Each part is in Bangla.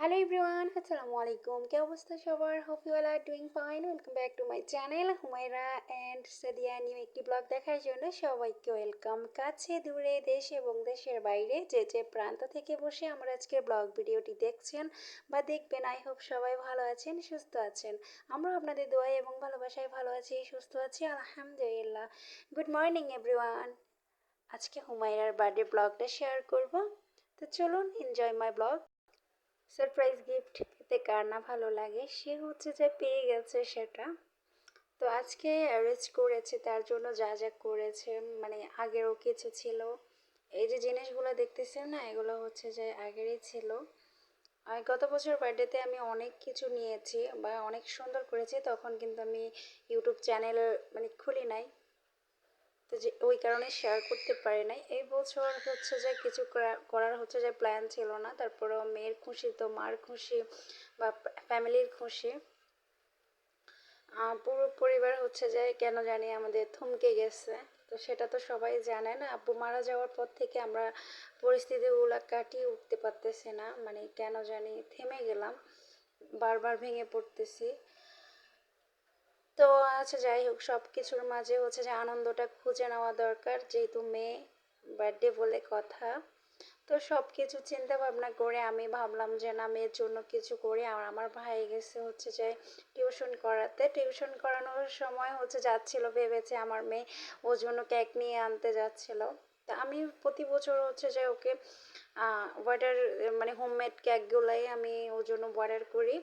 হ্যালো এভরিওয়ান আসসালামু আলাইকুম কি অবস্থা সবার hope you are doing fine welcome back to my channel Humaira and Sadia new একটি ব্লগ দেখার জন্য সবাইকে ওয়েলকাম কাছে দূরে দেশ এবং দেশের বাইরে যে যে প্রান্ত থেকে বসে আমার আজকের ব্লগ ভিডিওটি দেখছেন বা দেখবেন আই হোপ সবাই ভালো আছেন সুস্থ আছেন আমরা আপনাদের দোয়াই এবং ভালোবাসায় ভালো আছি সুস্থ আছি আলহামদুলিল্লাহ গুড মর্নিং এভরিওয়ান আজকে হুমাইরার বার্থডে ব্লগটা শেয়ার করব। তো চলুন enjoy my blog surprise gift পেতে কার না ভালো লাগে, সে হচ্ছে যে পেয়ে গেছে সেটা। তো আজকে অ্যারেঞ্জ করেছে, তার জন্য যা যা করেছে মানে আগেরও কিছু ছিল। এই যে জিনিসগুলো দেখতেছেন না, এগুলো হচ্ছে যে আগেরই ছিল। আর গত বছর বার্থডেতে আমি অনেক কিছু নিয়েছি বা অনেক সুন্দর করেছি, তখন কিন্তু আমি ইউটিউব চ্যানেল মানে খুলি নাই। তো যে ওই কারণে শেয়ার করতে পারি নাই। এই বছর হচ্ছে যে কিছু করার হচ্ছে যে প্ল্যান ছিল না। তারপরেও মেয়ের খুশি তো মার খুশি বা ফ্যামিলির খুশি। পুরো পরিবার হচ্ছে যে কেন জানি আমাদের থমকে গেছে। তো সেটা তো সবাই জানে না। আব্বু মারা যাওয়ার পর থেকে আমরা পরিস্থিতিগুলো কাটিয়ে উঠতে পারতেছি না। মানে কেন জানি থেমে গেলাম। বারবার ভেঙে পড়তেছি। তো আচ্ছা যাই হোক সব কিছুর মাঝে হচ্ছে যে আনন্দটা খুঁজে নেওয়া দরকার, যেহেতু মেয়ে বার্থডে বলে কথা। তো সব কিছু চিন্তা ভাবনা করে আমি ভাবলাম যে না, মেয়ের জন্য কিছু করি। আর আমার ভাই গেছে হচ্ছে যে টিউশন করাতে। টিউশন করানোর সময় হচ্ছে যাচ্ছিল, ভেবেছে আমার মেয়ে ওর জন্য কেক নিয়ে আনতে যাচ্ছিল। তা আমি প্রতি বছর হচ্ছে যে ওকে অর্ডার মানে হোমমেড কেকগুলাই আমি ওর জন্য অর্ডার করি।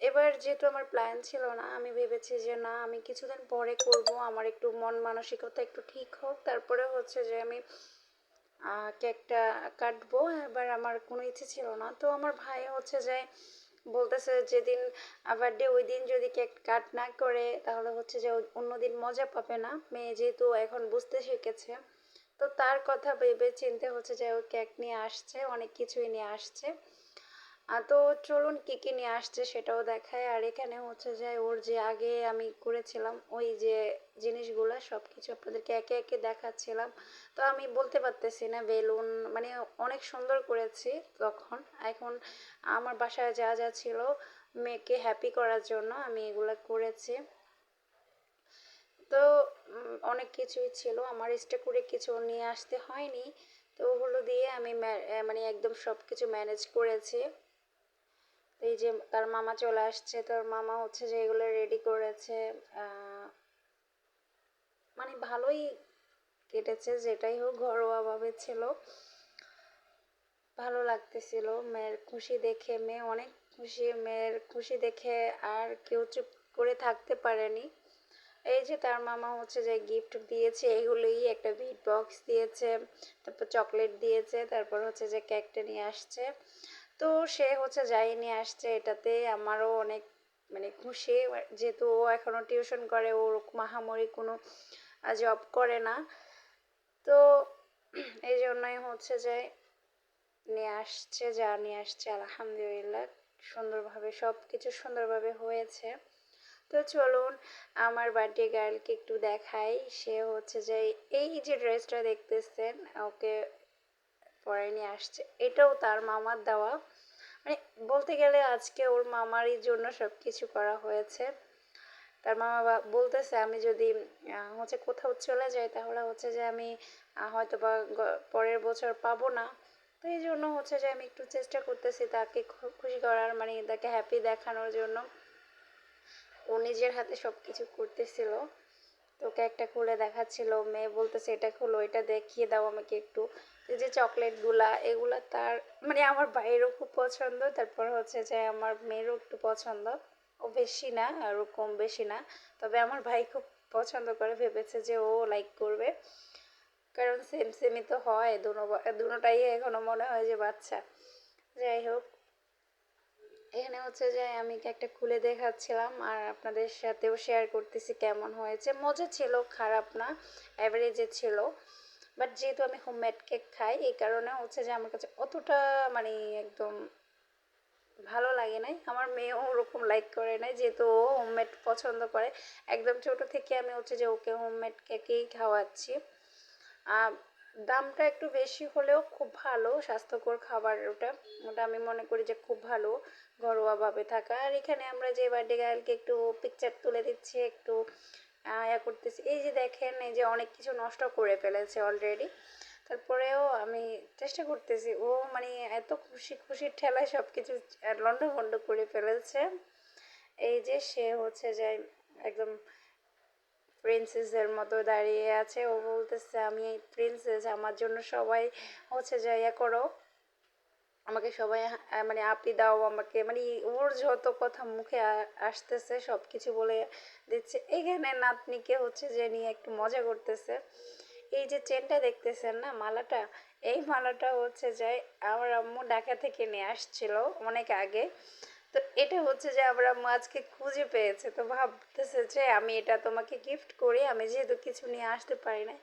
এবার যেহেতু আমার প্ল্যান ছিল না, আমি ভেবেছি যে না, আমি কিছুদিন পরে করব, আমার একটু মন মানসিকতা একটু ঠিক হোক, তারপরে হচ্ছে যে আমি কেকটা কাটবো। এবার আমার কোনো ইচ্ছে ছিল না, তো আমার ভাই হচ্ছে যে বলতেছে যেদিন বার্থডে ওই দিন যদি কেক কাট না করে, তাহলে হচ্ছে যে অন্য দিন মজা পাবে না। মেয়ে যেহেতু এখন বুঝতে শিখেছে। তো তার কথা ভেবে চিনতে হচ্ছে যে ও কেক নিয়ে আসছে, অনেক কিছুই নিয়ে আসছে। তো চলুন কী কী নিয়ে আসছে সেটাও দেখায় আর এখানে হচ্ছে যে ওর যে আগে আমি করেছিলাম ওই যে জিনিসগুলো সব কিছু আপনাদেরকে একে একে দেখাচ্ছিলাম। তো আমি বলতে পারতেছি না, বেলুন মানে অনেক সুন্দর করেছি তখন। এখন আমার বাসায় যা যা ছিল মেয়েকে হ্যাপি করার জন্য আমি এগুলো করেছি। তো অনেক কিছুই ছিল। আমার এক্সট্রা করে কিছু নিয়ে আসতে হয়নি। তো ওগুলো দিয়ে আমি মানে একদম সব কিছু ম্যানেজ করেছি। এই যে তার মামা চলে আসছে, তার মামা হচ্ছে যে এগুলো রেডি করেছে। মানে ভালোই কেটেছে, যেটাই হোক ঘরোয়াভাবে ছিল। ভালো লাগতেছিল। মেয়ের খুশি দেখে, মেয়ে অনেক খুশি। মেয়ের খুশি দেখে আর কেউ চুপ করে থাকতে পারেনি। এই যে তার মামা হচ্ছে যে গিফট দিয়েছে, এগুলোই একটা বিট বক্স দিয়েছে, তারপর চকলেট দিয়েছে, তারপর হচ্ছে যে কেকটা নিয়ে আসছে। তো সে হচ্ছে যাই নিয়ে আসছে, এটাতে আমারও অনেক মানে খুশি, যেহেতু ও এখনও টিউশন করে, ওর মাহামরি কোনো জব করে না। তো এই জন্যই হচ্ছে যে নিয়ে আসছে, যা নিয়ে আসছে, আলহামদুলিল্লাহ, সুন্দরভাবে সব কিছু সুন্দরভাবে হয়েছে। তো চলুন আমার বার্থডে গার্লকে একটু দেখাই। সে হচ্ছে যে এই যে ড্রেসটা দেখতেছেন, ওকে পরে নিয়ে আসছে। এটাও তার মামার দেওয়া। মানে বলতে গেলে আজকে ওর মামারই জন্য সব কিছু করা হয়েছে। তার মামা বলতেছে আমি যদি হচ্ছে কোথাও চলে যাই তাহলে হচ্ছে যে আমি হয়তো বা পরের বছর পাবো না। তো এই জন্য হচ্ছে যে আমি একটু চেষ্টা করতেছি তাকে খুশি করার মানে তাকে হ্যাপি দেখানোর জন্য। ও নিজের হাতে সব কিছু করতেছিল। তোকে একটা খুলে দেখাচ্ছিল, মেয়ে বলতেছে, এটা খুলো, এটা দেখিয়ে দাও আমাকে একটু। যে চকলেটগুলা, এগুলা তার মানে আমার ভাইয়েরও খুব পছন্দ, তারপর হচ্ছে যে আমার মেয়েরও একটু পছন্দ। ও বেশি না আরও কম বেশি না। তবে আমার ভাই খুব পছন্দ করে, ভেবেছে যে ও লাইক করবে। কারণ সেম সেমই তো হয় দুটাই এখনও মনে হয় যে বাচ্চা। যাই হোক এখানে হচ্ছে যে আমি একটা খুলে দেখাচ্ছিলাম আর আপনাদের সাথেও শেয়ার করতেছি কেমন হয়েছে। মজা ছিল, খারাপ না অ্যাভারেজে ছিল। বাট যেহেতু আমি হোমমেড কেক খাই, এই কারণে হচ্ছে যে আমার কাছে অতটা মানে একদম ভালো লাগে নাই। আমার মেয়েও ওরকম লাইক করে নাই, যেহেতু ও হোমমেড পছন্দ করে। একদম ছোট থেকে আমি হচ্ছে যে ওকে হোমমেড কেকেই খাওয়াচ্ছি। দামটা একটু বেশি হলেও খুব ভালো, স্বাস্থ্যকর খাবার ওটা ওটা আমি মনে করি যে খুব ভালো। ঘরোয়াভাবে থাকা। আর এখানে আমরা যে বার্থডে গার্লকে একটু পিকচার তুলে দিচ্ছি, একটু ইয়া করতেছি। এই যে দেখেন, এই যে অনেক কিছু নষ্ট করে ফেলেছে অলরেডি তারপরেও আমি চেষ্টা করতেছি, ও মানে এত খুশি, খুশির ঠেলায় সব কিছু লন্ডভন্ড করে ফেলেছে। এই যে সে হচ্ছে যে একদম প্রিন্সেসের মতো দাঁড়িয়ে আছে। ও বলতেছে, আমি প্রিন্সেস আমার জন্য সবাই হচ্ছে যে ইয়া করো। আমাকে সবাই মানে আপি দাও আমাকে মানে ওর যত কথা মুখে আসতেছে সব কিছু বলে দিচ্ছে। এখানে নাতনিকে হচ্ছে যে নিয়ে একটু মজা করতেছে। এই যে চেনটা দেখতেছেন না, মালাটা? এই মালাটা হচ্ছে যে আমার আম্মু ঢাকা থেকে নিয়ে আসছিল অনেক আগে। তো এটা হচ্ছে যে আমরা আজকে খুঁজে পেয়েছে। তো ভাবতেছে যে আমি এটা তোমাকে গিফট করি, আমি যেহেতু কিছু নিয়ে আসতে পারি না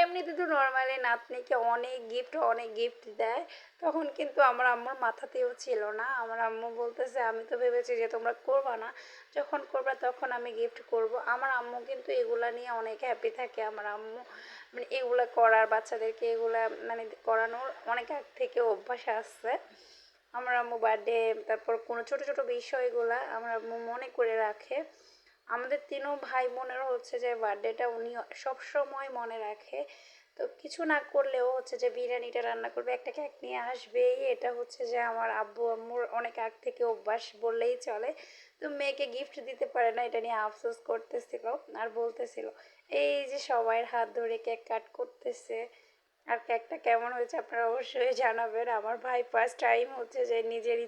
এমনিতে তো নর্মালি নাতনিকে অনেক গিফট অনেক গিফট দেয়। তখন কিন্তু আমার আম্মুর মাথাতেও ছিল না। আমার আম্মু বলতেছে, আমি তো ভেবেছি যে তোমরা করবা না। যখন করবা তখন আমি গিফট করব। আমার আম্মু কিন্তু এগুলা নিয়ে অনেক হ্যাপি থাকে। আমার আম্মু মানে এগুলা করার বাচ্চাদেরকে এগুলা মানে করানোর অনেক আগ থেকে অভ্যাস আসছে আমার আম্মু বার্থডে, তারপর কোনো ছোট ছোট বিষয়গুলা আমার আম্মু মনে করে রাখে। আমাদের তিনও ভাই বোনেরও হচ্ছে যে বার্থডেটা উনি সব সময় মনে রাখে। তো কিছু না করলেও হচ্ছে যে বিরিয়ানিটা রান্না করবে, একটা কেক নিয়ে আসবেই। এটা হচ্ছে যে আমার আব্বু আম্মুর অনেক আগ থেকে অভ্যাস বললেই চলে। তো মেয়েকে গিফট দিতে পারে না, এটা নিয়ে আফসোস করতেছিল আর বলতেছিল, এই যে সবাইয়ের হাত ধরে কেক কাট করতেছে আর কেকটা কেমন হয়েছে আপনারা অবশ্যই জানাবেন। আমার ভাই ফার্স্ট টাইম হচ্ছে যে নিজের